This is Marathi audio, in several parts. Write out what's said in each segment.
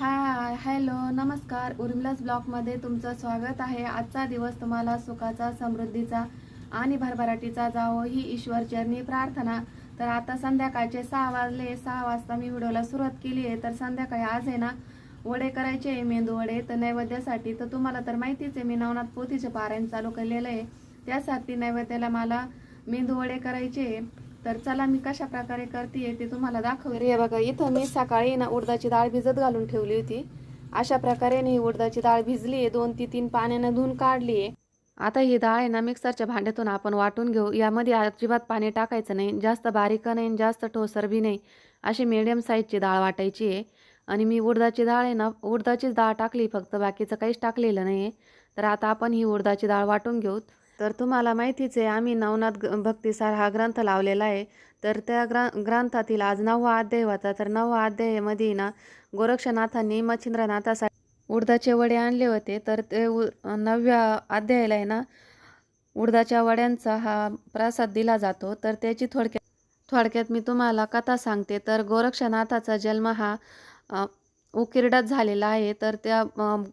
हाय हॅलो नमस्कार. उर्मिलास ब्लॉगमध्ये तुमचं स्वागत आहे. आजचा दिवस तुम्हाला सुखाचा समृद्धीचा आणि भरभराटीचा जावो ही ईश्वर चरणी प्रार्थना. तर आता संध्याकाळचे सहा वाजले. सहा वाजता मी व्हिडिओला सुरुवात केली आहे. तर संध्याकाळी आज आहे ना वडे करायचे आहे मेंदू वडे. तर नैवेद्यासाठी तर तुम्हाला तर माहितीच आहे मी नवनाथ पोथीचे पारायण चालू केलेलं आहे. त्यासाठी नैवेद्याला मला मेंदू वडे करायचे आहे. तर चला मी कशा प्रकारे करते ते तुम्हाला दाखवते हे बघा इथं मी सकाळी ना उडदाची डाळ भिजत घालून ठेवली होती. अशा प्रकारे ही उडदाची डाळ भिजली आहे. दोन ती तीन पाण्यानं धुवून काढली आहे. आता ही डाळ आहे ना मिक्सरच्या भांड्यातून आपण वाटून घेऊ. यामध्ये अजिबात पाणी टाकायचं नाही. जास्त बारीक नाही आणि जास्त ठोसर बी नाही. अशी मिडियम साईजची डाळ वाटायची आहे. आणि मी उडदाची डाळ आहे ना उडदाचीच डाळ टाकली फक्त बाकीचं काहीच टाकलेलं नाही आहे तर आता आपण ही उडदाची डाळ वाटून घेऊ. तर तुम्हाला माहितीच आहे आम्ही नवनाथ भक्तिसार हा ग्रंथ लावलेला आहे. तर त्या ग्र ग्रंथातील आज नववा अध्याय होता. तर नववा अध्यायामध्ये ना गोरक्षनाथांनी मच्छिंद्रनाथासाठी उडदाचे वडे आणले होते. तर ते उ नवव्या अध्यायाला आहे ना उडदाच्या वड्यांचा हा प्रसाद दिला जातो. तर त्याची थोडक्यात थोडक्यात मी तुम्हाला कथा सांगते. तर गोरक्षनाथाचा जन्म हा उकिरडत झालेला आहे तर त्या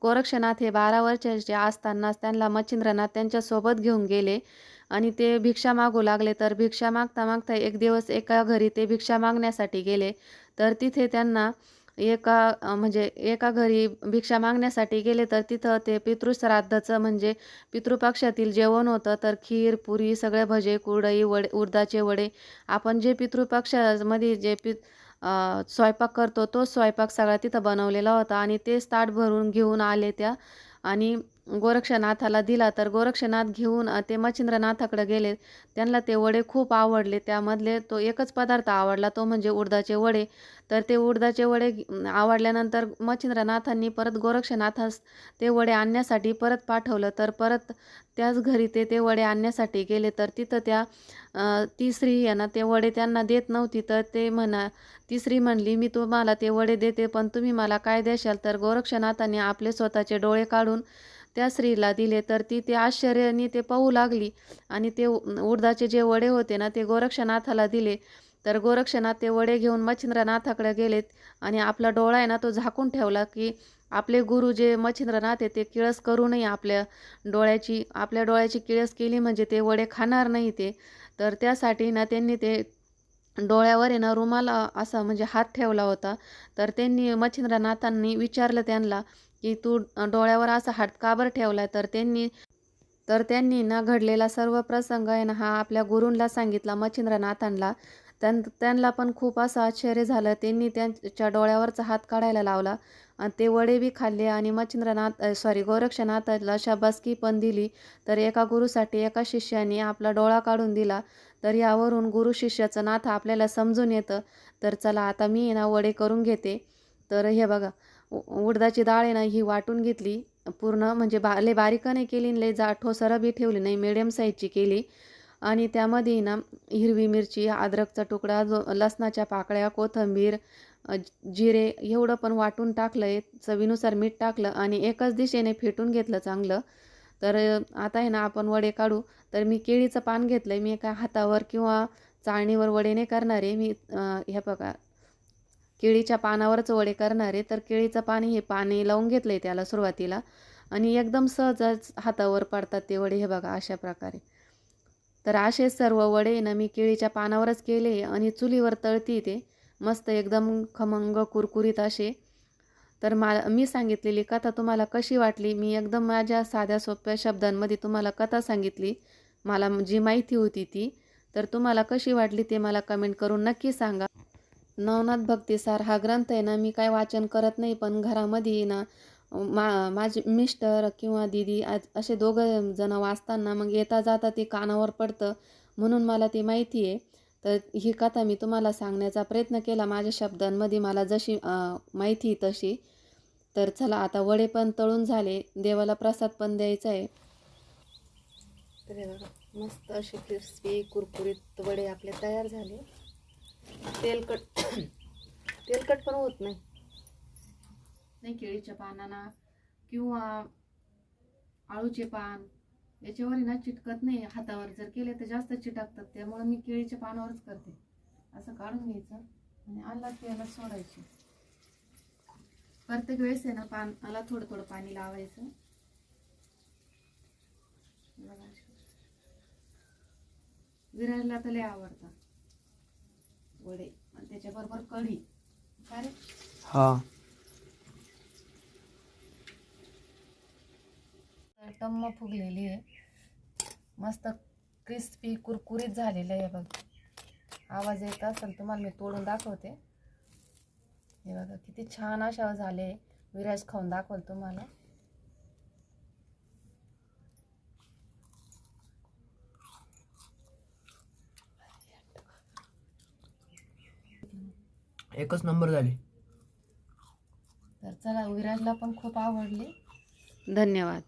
गोरक्षनाथ हे बारा वर्षाचे असतानाच त्यांना मच्छिंद्रनाथ त्यांच्यासोबत घेऊन गेले आणि ते भिक्षा मागू लागले. तर भिक्षा मागता मागता एक दिवस एका घरी ते भिक्षा मागण्यासाठी गेले. तर तिथे त्यांना एका म्हणजे एका घरी भिक्षा मागण्यासाठी गेले. तर तिथं ते पितृश्राद्धाचं म्हणजे पितृपक्षातील जेवण होतं. तर खीर पुरी सगळे भजे कुरडई वडे उडदाचे वडे. आपण जे पितृपक्षामध्ये जे पि स्वयंपाक करतो तो स्वयंपाक सगळा तिथं बनवलेला होता आणि तेच ताट भरून घेऊन आले त्या. आणि गोरक्षनाथाला दिला तर गोरक्षनाथ घेऊन ते मच्छिंद्रनाथाकडे गेले. त्यांना ते वडे खूप आवडले. त्यामधले तो एकच पदार्थ आवडला तो म्हणजे उडदाचे वडे. तर ते उडदाचे वडे आवडल्यानंतर मच्छिंद्रनाथांनी परत गोरक्षनाथास ते वडे आणण्यासाठी परत पाठवलं. तर परत त्याच घरी ते ते वडे आणण्यासाठी गेले. तर तिथं त्या ती स्त्री आहे ना ते वडे त्यांना देत नव्हती. तर ते म्हणा ती स्त्री म्हणली मी तुम्हाला ते वडे देते पण तुम्ही मला काय देशाल? तर गोरक्षनाथांनी आपले स्वतःचे डोळे काढून त्या स्त्रीला दिले तर ती ते आश्चर्याने ते पाहू लागली. आणि ते उ- उडदाचे जे वडे होते ना ते गोरक्षनाथाला दिले. तर गोरक्षनाथ ते वडे घेऊन मच्छिंद्रनाथाकडे गेलेत. आणि आपला डोळा आहे ना तो झाकून ठेवला की आपले गुरु जे मच्छिंद्रनाथ आहे ते किळस करू नये आपल्या डोळ्याची. आपल्या डोळ्याची किळस केली म्हणजे ते वडे खाणार नाही ते. तर त्यासाठी ना त्यांनी ते डोळ्यावर आहे ना रुमाल असा म्हणजे हात ठेवला होता. तर त्यांनी मच्छिंद्रनाथांनी विचारलं त्यांना की तू डोळ्यावर असा हात काबर ठेवला तर त्यांनी तर त्यांनी ना घडलेला सर्व प्रसंग आहे ना हा आपल्या गुरूंना सांगितला मच्छिंद्रनाथांना. त्यां त्यांना पण खूप असं आश्चर्य झालं. त्यांनी त्यांच्या डोळ्यावरचा हात काढायला लावला आणि ते वडे बी खाल्ले आणि मच्छिंद्रनाथ सॉरी गोरक्षनाथाला शाबासकी पण दिली. तर एका गुरुसाठी एका शिष्याने आपला डोळा काढून दिला. तर यावरून गुरु शिष्याचं नाथ आपल्याला समजून येतं. तर चला आता मी ना वडे करून घेते. तर हे बघा उडदाची डाळ आहे ना ही वाटून घेतली. पूर्ण म्हणजे बा लय बारीक नाही केली लय जा ठोसरं बी ठेवली नाही मिडियम साईजची केली. आणि त्यामध्ये ना हिरवी मिरची अद्रकचा तुकडा जो लसणाच्या पाकळ्या कोथिंबीर जिरे एवढं पण वाटून टाकलं आहे चवीनुसार मीठ टाकलं आणि एकाच दिशेने फेटून घेतलं चांगलं. तर आता आहे ना आपण वडे काढू. तर मी केळीचं पान घेतलं आहे मी एका हातावर किंवा चाळणीवर वडे नाही करणारे मी ह्या हे बघा केळीच्या पानावरच वडे करणारे तर केळीचं पाणी हे पाणी लावून घेतलं आहे त्याला सुरुवातीला. आणि एकदम सहजच हातावर पडतात ते वडे हे बघा अशा प्रकारे. तर असे सर्व वडे ना मी केळीच्या पानावरच केले आणि चुलीवर तळती ते. मस्त एकदम खमंग कुरकुरीत असे. तर मा मी सांगितलेली कथा तुम्हाला कशी वाटली? मी एकदम माझ्या साध्या सोप्या शब्दांमध्ये तुम्हाला कथा सांगितली. मला जी माहिती होती ती. तर तुम्हाला कशी वाटली ते मला कमेंट करून नक्की सांगा. नवनाथ भक्तिसार हा ग्रंथ आहे ना मी काय वाचन करत नाही पण घरामध्ये ना मा माझे मिस्टर किंवा दीदी आज असे दोघं जण वाचताना मग येता जाता ते कानावर पडतं म्हणून मला ती माहिती आहे. तर ही कथा मी तुम्हाला सांगण्याचा प्रयत्न केला. माझ्या शब्दांमध्ये मला जशी माहिती तशी. तर चला आता वडे पण तळून झाले. देवाला प्रसाद पण द्यायचा आहे. तर मस्त असे क्रिस्पी कुरकुरीत वडे आपले तयार झाले. तेलकट तेलकट पण होत नाही. नाही केळीच्या पानांना किंवा आळूचे पान याच्यावर ना चिटकत नाही. हातावर जर केले तर जास्त चिटकतात. त्यामुळे मी केळीच्या पानावरच करते. असं काढून घ्यायचं आणि आला त्याला सोडायचे. प्रत्येक वेळेस आहे ना पानाला थोडं थोडं पाणी लावायचं. विरायला तर लय आवडतात. वडे आणि त्याच्याबरोबर कढी. रे? हा. टम्म फुगलेली आहे. मस्त क्रिस्पी कुरकुरीत झालेलं आहे बघ. आवाज येत असेल तुम्हाला मी तोडून दाखवते. हे बघा किती छान अशा झाले. विराज खाऊन दाखवल तुम्हाला. एकच नंबर झाली. तर चला विराजला पण खूप आवडली. धन्यवाद.